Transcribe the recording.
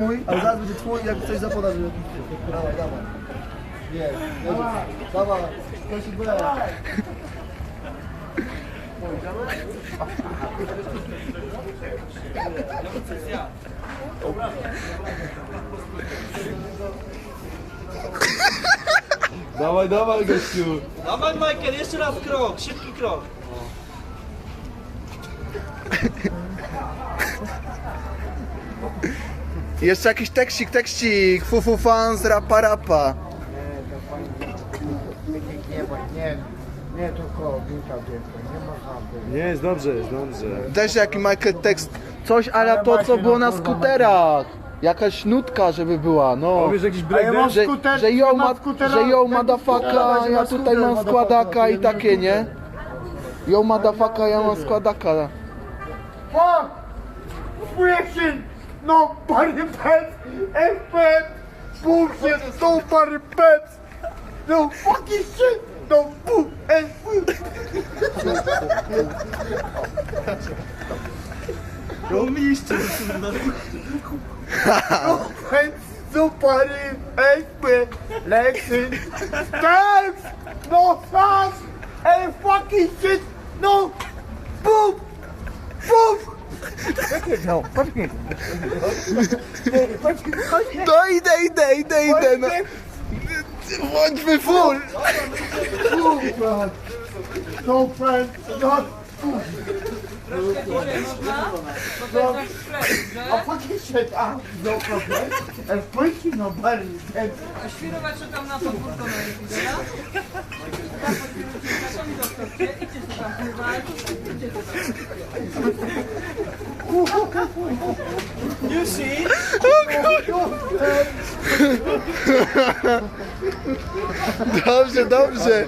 mój, ale zaraz będzie twój, jak coś zapoda, że... Dawaj, dawaj. Jest, jedzie. Dawaj, to się bude. Dawaj, dawaj gościu. Dawaj Michael, jeszcze raz krok, szybki krok. Jeszcze jakiś tekstik, tekstik, fufu fans, rapa rapa. Nie, nie, nie tylko nie. Nie, jest dobrze, jest dobrze. Też jaki Michael tekst, coś ale to co było na skuterach. Jakaś nutka, żeby była, no. Powiesz jakiś A ja mam breakdance? Że, skuter, że ją ma że ją madafaka, ja ma tutaj mam składaka i takie, nie? Ją madafaka, ja mam składaka. Fuck! Freaking Nobody pets and pet. Bullshit. Nobody pets. No fucking shit. No poop and food. Don't be stupid. No pets. Nobody ate me. Lexi. Stamps. No sauce. And fucking shit. No. No, fucking No idę, idę, idę, idę, no. Bądźmy full! No friend, not a shit out, no problem. And freaking nobody and Świrować się tam na podwórko na widzę, Tam podwórko, to mi doktorcie, idźcie tu tam pływać, idźcie tu tam. Dobrze, dobrze.